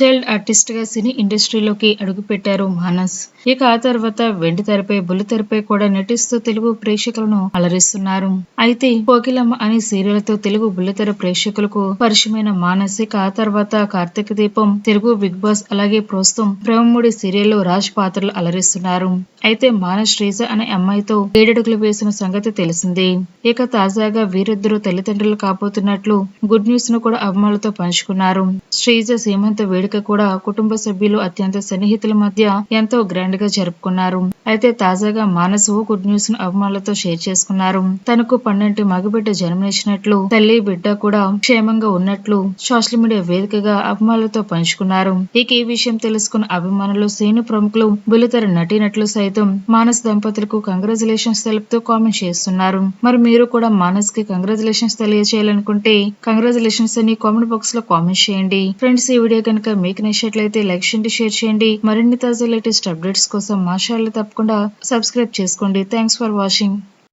Tailed ఆర్టిస్ట్గా cine ఇండస్ట్రీలోకి అడుగుపెట్టారు మానస్. ఇక ఆ తర్వాత వెండి తెరపై బుల్లి తెరపై కూడా నటిస్తూ తెలుగు ప్రేక్షకులను అలరిస్తున్నారు. అయితే కోకిలమ్మ అనే సీరియల్తో తెలుగు బుల్లితెర ప్రేక్షకులకు పరిచయమైన మానస్ ఇక ఆ తర్వాత కార్తీక దీపం తెలుగు బిగ్ బాస్ అలాగే ప్రస్తుతం సీరియల్ సీరియల్లో రాజ్ పాత్రలు అలరిస్తున్నారు. అయితే మానస్ శ్రీజ అనే అమ్మాయితో ఏడడుగులు వేసిన సంగతి తెలిసిందే. ఇక తాజాగా వీరిద్దరూ తల్లిదండ్రులు కాబోతున్నట్లు గుడ్ న్యూస్ను కూడా అభిమానులతో పంచుకున్నారు. శ్రీజ సీమంత వేడుక కూడా కుటుంబ సభ్యులు అత్యంత సన్నిహితుల మధ్య ఎంతో గ్రాండ్గా జరుపుకున్నారు. అయితే తాజాగా మానసు గుడ్ న్యూస్ను అభిమానులతో షేర్ చేసుకున్నారు. తనకు పన్నెండు మగబిడ్డ జన్మనిచ్చినట్లు తల్లి బిడ్డ కూడా క్షేమంగా ఉన్నట్లు సోషల్ మీడియా వేదికగా అభిమానులతో పంచుకున్నారు. ఇక ఈ విషయం తెలుసుకున్న అభిమానులు శ్రేణు ప్రముఖులు బులితర నటినట్లు సైతం మానస్ దంపతులకు కంగ్రాచులేషన్స్ తెలుపుతూ కామెంట్ చేస్తున్నారు. మరి మీరు కూడా మానస్కి కంగ్రాచులేషన్స్ తెలియజేయాలనుకుంటే కంగ్రాచులేషన్స్ అని కామెంట్ బాక్స్లో కామెంట్ చేయండి. ఫ్రెండ్స్ ఈ వీడియో కనుక మీకు నచ్చినట్లయితే లైక్ చేయండి షేర్ చేయండి. మరిన్ని తాజా లేటెస్ట్ అప్డేట్స్ కోసం మా ఛానల్ తప్పకుండా సబ్స్క్రైబ్ చేసుకోండి. Thanks for watching